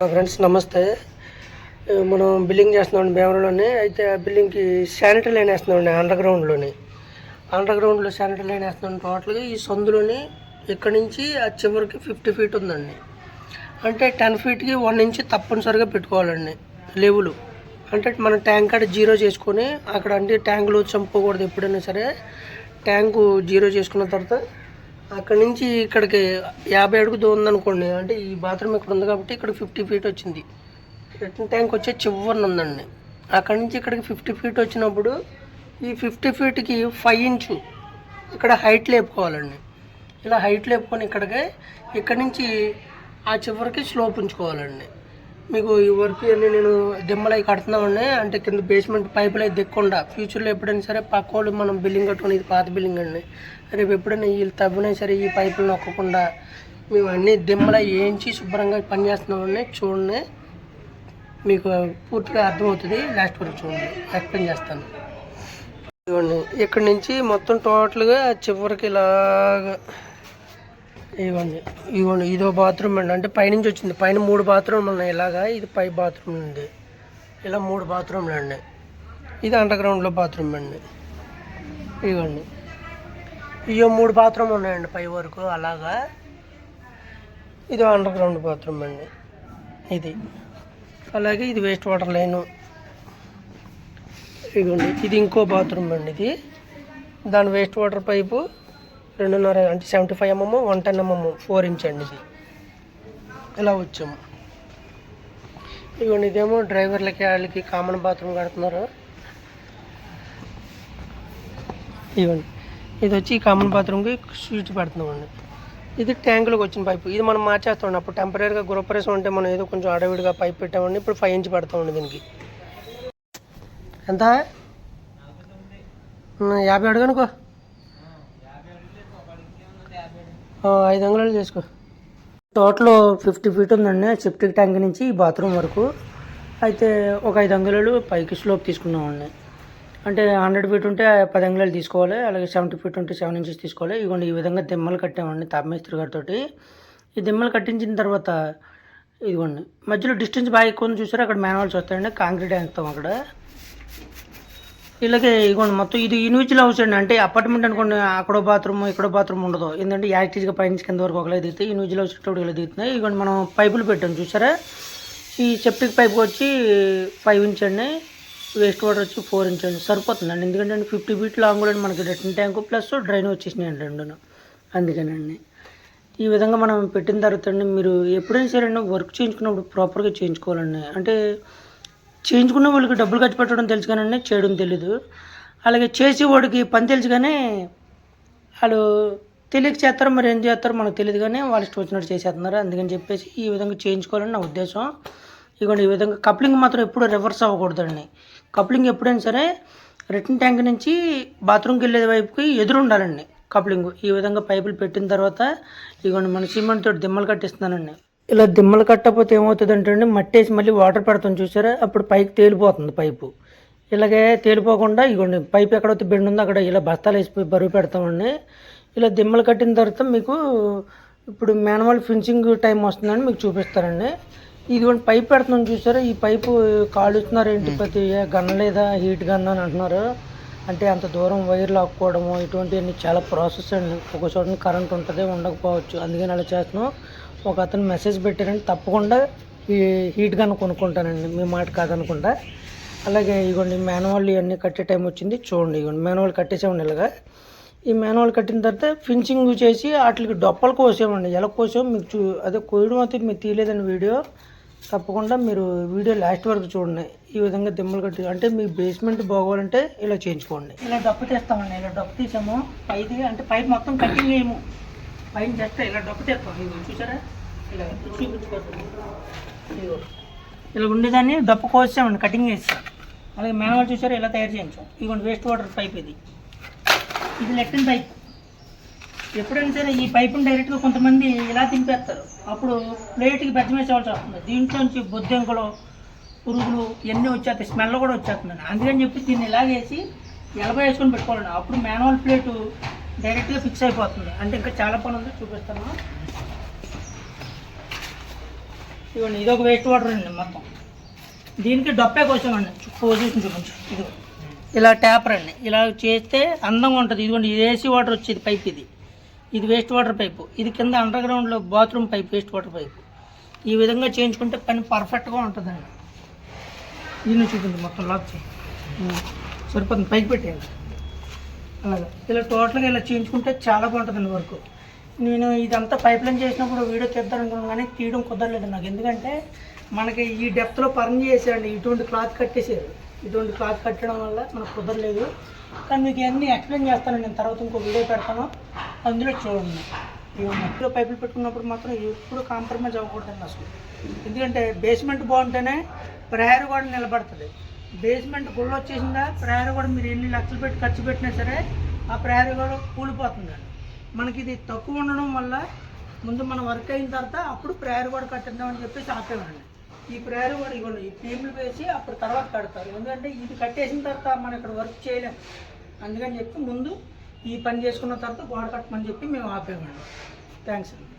Friends నమస్తే. మనం billing చేస్తున్నాం భీమవరంలోనే అయితే ఆ బిల్డింగ్కి శానిటరీ లైన్ వేస్తున్నాం అండర్ గ్రౌండ్లోని అండర్ గ్రౌండ్లో శానిటరీ లైన్ వేస్తున్నాం టోటల్గా ఈ సందులోని ఇక్కడ నుంచి ఆ చివరికి ఫిఫ్టీ ఫీట్ ఉందండి. అంటే టెన్ ఫీట్కి వన్ ఇంచ్ తప్పనిసరిగా పెట్టుకోవాలండి లెవెలు అంటే మన ట్యాంక్ కాడ జీరో చేసుకొని అక్కడ అంటే ట్యాంకులో చంపకూడదు ఎప్పుడైనా సరే. ట్యాంకు జీరో చేసుకున్న తర్వాత అక్కడి నుంచి ఇక్కడికి యాభై అడుగు ఉందనుకోండి అంటే ఈ బాత్రూమ్ ఇక్కడ ఉంది కాబట్టి ఇక్కడ ఫిఫ్టీ ఫీట్ వచ్చింది. రిటర్న్ ట్యాంక్ వచ్చే చివరిన ఉందండి. అక్కడి నుంచి ఇక్కడికి ఫిఫ్టీ ఫీట్ వచ్చినప్పుడు ఈ ఫిఫ్టీ ఫీట్కి ఫైవ్ ఇంచు ఇక్కడ హైట్ లేపుకోవాలండి. ఇలా హైట్ లేపుకొని ఇక్కడికి ఇక్కడి నుంచి ఆ చివరికి స్లోప్ ఉంచుకోవాలండి. మీకు ఈ వర్క్ అన్నీ నేను దిమ్మలై కడుతున్నామండి. అంటే కింద బేస్మెంట్ పైపులు అయితే దిక్కుండా. ఫ్యూచర్లో ఎప్పుడైనా సరే పక్క వాళ్ళు మనం బిల్డింగ్ కట్టుకుని ఇది పాత బిల్డింగ్ అండి. రేపు ఎప్పుడైనా వీళ్ళు తవ్వినా సరే ఈ పైపులు నొక్కకుండా మేము అన్ని దిమ్మల వేయించి శుభ్రంగా పని చేస్తున్నామండి. చూడండి. మీకు పూర్తిగా అర్థమవుతుంది. లాస్ట్ వరకు చూడండి. ఎక్స్ప్లెయిన్ చేస్తాను. చూడండి ఇక్కడ నుంచి మొత్తం టోటల్గా చివరికి ఇలాగా ఇదిగోండి ఇదిగోండి ఇదో బాత్రూమ్ అండి. అంటే పైనుంచి వచ్చింది. పైన మూడు బాత్రూమ్లు ఉన్నాయి. ఇలాగా ఇది పై బాత్రూమ్ ఉంది. ఇలా మూడు బాత్రూమ్లు అండి. ఇది అండర్ గ్రౌండ్లో బాత్రూమ్ అండి. ఇవ్వండి. ఇవో మూడు బాత్రూమ్ ఉన్నాయండి పై వరకు. అలాగా ఇది అండర్ గ్రౌండ్ బాత్రూమ్ అండి. ఇది. అలాగే ఇది వేస్ట్ వాటర్ లైను. ఇదిగోండి ఇది ఇంకో బాత్రూమ్ అండి ఇది. దాని వేస్ట్ వాటర్ పైపు రెండున్నర అంటే seventy five mm one ten mm four inch అండి ఇది. ఇలా వచ్చాము. ఇదిగోండి ఇదేమో డ్రైవర్లకి వాళ్ళకి కామన్ బాత్రూమ్ కడుతున్నారు. ఇవ్వండి ఇది వచ్చి కామన్ బాత్రూమ్కి స్విచ్ పెడుతున్నామండి. ఇది ట్యాంకులోకి వచ్చిన పైపు ఇది మనం మార్చేస్తామండి. అప్పుడు టెంపరీగా గృహప్రవేశం అంటే మనం ఏదో కొంచెం అడవిడిగా పైప్ పెట్టామండి. ఇప్పుడు ఫైవ్ ఇంచ్ పెడతామండి దీనికి. ఎంత? యాభై అడుగు అనుకో ఆ, ఐదు అంగుళాలు చేసుకో. టోటల్ ఫిఫ్టీ ఫీట్ ఉందండి సెప్టిక్ ట్యాంక్ నుంచి ఈ బాత్రూమ్ వరకు. అయితే ఒక ఐదు అంగుళాలు పైకి స్లోప్ తీసుకున్నామండి. అంటే హండ్రెడ్ ఫీట్ ఉంటే పది అంగుళాలు తీసుకోవాలి అలాగే సెవెంటీ ఫీట్ ఉంటే సెవెన్ ఇంచెస్ తీసుకోవాలి. ఇదిగోండి ఈ విధంగా దిమ్మలు కట్టామండి తాపమేస్త్రి గారితో ఈ దిమ్మలు కట్టించిన తర్వాత ఇదిగోండి మధ్యలో డిస్టెన్స్ బాగా ఎక్కువ ఉంది చూసారా? అక్కడ మాన్యువల్స్ వస్తాయండి కాంక్రీట్ వేస్తాం అక్కడ. ఇలాగే ఇదిగోండి మొత్తం ఇది ఇండివిజువల్ హౌస్ అండి. అంటే అపార్ట్మెంట్ అనుకోండి అక్కడో బాత్రూమ్ ఇక్కడో బాత్రూమ్ ఉండదు. ఏంటంటే యాక్టివ్గా పైన కింద వరకు ఒకలా దిగుతాయి ఇండివిజువల్ హౌస్ ఇటు ఇలా దిగుతున్నాయి ఇదిగోండి మనం పైపులు పెట్టాం చూసారా? ఈ సెప్టిక్ పైప్ వచ్చి ఫైవ్ ఇంచ్ అండి. వేస్ట్ వాటర్ వచ్చి ఫోర్ ఇంచ్ అండి. సరిపోతుందండి. ఎందుకంటే ఫిఫ్టీ ఫీట్ లాంగ్ కూడా మనకి రిటర్న్ ట్యాంకు ప్లస్ డ్రైన్ వచ్చేసినాయండి అండి రెండును. అందుకేనండి ఈ విధంగా మనం పెట్టిన తర్వాత అండి మీరు ఎప్పుడైనా సరే అండి వర్క్ చేయించుకున్నప్పుడు ప్రాపర్గా చేయించుకోవాలండి. అంటే చేయించుకున్న వాళ్ళకి డబ్బులు ఖర్చు పెట్టడం తెలుసు కానీ చేయడం తెలీదు. అలాగే చేసేవాడికి పని తెలుసు కానీ వాళ్ళు తెలియక చేస్తారు మరి ఏం చేస్తారో మనకు తెలియదు కానీ వాళ్ళు ఇష్టం వచ్చినట్టు చేసేస్తున్నారు. అందుకని చెప్పేసి ఈ విధంగా చేయించుకోవాలని నా ఉద్దేశం. ఇదిగోండి ఈ విధంగా కప్లింగ్ మాత్రం ఎప్పుడు రివర్స్ అవ్వకూడదండి. కప్లింగ్ ఎప్పుడైనా సరే రిటర్న్ ట్యాంక్ నుంచి బాత్రూమ్కి వెళ్ళే వైపుకి ఎదురు ఉండాలండి కప్లింగ్. ఈ విధంగా పైపులు పెట్టిన తర్వాత ఇదిగోండి మన సిమెంట్ తోటి దిమ్మలు కట్టిస్తున్నానండి. ఇలా దిమ్మలు కట్టకపోతే ఏమవుతుంది అంటే మట్టి వేసి మళ్ళీ వాటర్ పెడతాం చూసారా? అప్పుడు పైకి తేలిపోతుంది పైపు. ఇలాగే తేలిపోకుండా ఇగోండి పైప్ ఎక్కడైతే బెండ్ ఉందో అక్కడ ఇలా బస్తాలు వేసి బరువు పెడతామండి. ఇలా దిమ్మలు కట్టిన తర్వాత మీకు ఇప్పుడు మాన్యువల్ ఫినిషింగ్ టైం వస్తుందని మీకు చూపిస్తారండి ఇదిగోండి పైప్ పెడుతున్నాం చూసారా? ఈ పైపు కాలుస్తున్నారు ఏంటి ప్రతి గన్న లేదా హీట్ గన్న అని అంటున్నారు. అంటే అంత దూరం వైర్ లాక్కోవడము ఇటువంటివన్నీ చాలా ప్రాసెస్ అండి. ఒక చోట కరెంట్ ఉంటుంది ఉండకపోవచ్చు. అందుకని అలా చేస్తున్నాం. ఒక అతను మెసేజ్ పెట్టారండి తప్పకుండా ఈ హీట్ గన్ కొనుక్కుంటానండి. మీ మాట కాదనుకుంటా అలాగే ఇగోండి మాన్యువల్ ఇవన్నీ కట్టే టైం వచ్చింది. చూడండి ఇగోండి మాన్యువల్ కట్టేసామండి ఇలాగా. ఈ మాన్యువల్ కట్టిన తర్వాత ఫినిషింగ్ చేసి వాటికి డొప్పలు కోసామండి ఎలా కోసాము మీకు చూ అదే కోయడం అయితే మీరు తీయలేదండి వీడియో. తప్పకుండా మీరు వీడియో లాస్ట్ వరకు చూడండి. ఈ విధంగా దిమ్మలు కట్టి అంటే మీ బేస్మెంట్ బాగోవాలంటే ఇలా చేయించుకోండి. ఇలా డప్పు తీస్తామండి. ఇలా డప్పు తీసాము. పైది అంటే పైప్ మొత్తం కట్టింగ్ చేయము. పైన జస్ట్ ఇలా డప్పు తీస్తాం ఇదిగో చూసారా? ఇలా చూపించుకోవచ్చు ఇదిగో. ఇలా ఉండేదాన్ని డప్పు కోసామండి కటింగ్ చేస్తాం అలాగే మాన్యువల్ చూసారా? ఇలా తయారు చేయించాం. ఇదిగోండి వేస్ట్ వాటర్ పైప్ ఇది. ఇది లెక్కన పైప్ ఎప్పుడైనా సరే ఈ పైపుని డైరెక్ట్గా కొంతమంది ఇలా తింపేస్తారు అప్పుడు ప్లేట్కి బెచ్చమేసేవాల్సి వస్తుంది. దీంట్లోంచి బొద్దెంకులు పురుగులు ఇవన్నీ వచ్చేస్తాయి. స్మెల్ కూడా వచ్చేస్తుందండి. అందుకని చెప్పి దీన్ని ఇలాగేసి ఎలబ వేసుకొని పెట్టుకోవాలండి. అప్పుడు మాన్యువల్ ప్లేటు డైరెక్ట్గా ఫిక్స్ అయిపోతుంది. అంటే ఇంకా చాలా పని ఉంది చూపిస్తాను. ఇదిగోండి ఇది ఒక వేస్ట్ వాటర్ అండి మొత్తం. దీనికి డొప్పే కోసం అండి పొజిషన్ చూపించు. ఇది ఇలా ట్యాపర్ అండి. ఇలా చేస్తే అందంగా ఉంటుంది. ఇదిగోండి ఇది ఏసీ వాటర్ వచ్చేది పైప్ ఇది. ఇది వేస్ట్ వాటర్ పైపు. ఇది కింద అండర్ గ్రౌండ్లో bathroom pipe waste water pipe. ఈ విధంగా చేయించుకుంటే పని పర్ఫెక్ట్గా ఉంటుందండి. దీన్ని చూపించు మొత్తం లాక్ చేయి. సరిపోతుంది. పైకి పెట్టేయండి. అలాగే. ఇలా టోటల్గా ఇలా చేయించుకుంటే చాలా బాగుంటుందండి వర్క్. నేను ఇదంతా పైప్ లైన్ చేసినప్పుడు వీడియో తీద్దాం అనుకున్నాను కానీ తీయడం కుదరలేదు నాకు. ఎందుకంటే మనకి ఈ డెప్త్లో పని చేసేయండి ఇటువంటి క్లాత్ కట్టేసారు ఇటువంటి క్లాత్ కట్టడం వల్ల మనకు కుదరలేదు. కానీ మీకు అన్నీ ఎక్స్ప్లెయిన్ చేస్తాను నేను తర్వాత ఇంకో వీడియో పెడతాను. అందులో చూడండి. మట్టిలో పైపులు పెట్టుకున్నప్పుడు మాత్రం ఎప్పుడు కాంప్రమైజ్ అవ్వకూడదండి అసలు. ఎందుకంటే బేస్మెంట్ బాగుంటేనే ప్రేయర్ కూడా నిలబడుతుంది. బేస్మెంట్ గుళ్ళు వచ్చేసిందా? ప్రేయర్ కూడా మీరు ఎన్ని లక్షలు పెట్టి ఖర్చు పెట్టినా సరే ఆ ప్రేయర్ కూడా కూలిపోతుందండి మనకి ఇది తక్కువ ఉండడం వల్ల ముందు మనం వర్క్ అయిన తర్వాత అప్పుడు ప్రేయర్ కూడా కట్టిద్దామని చెప్పేసి ఆపేవాడిని ఈ ప్రేయర్ కూడా ఇవ్వండి ఈ పీములు వేసి అప్పుడు తర్వాత కడతారు. ఎందుకంటే ఇది కట్టేసిన తర్వాత మనం ఇక్కడ వర్క్ చేయలేం. అందుకని చెప్పి ముందు ఈ పని చేసుకున్న తర్వాత గోడ కట్టమని చెప్పి మేము ఆపేవాడిని థ్యాంక్స్ అండి.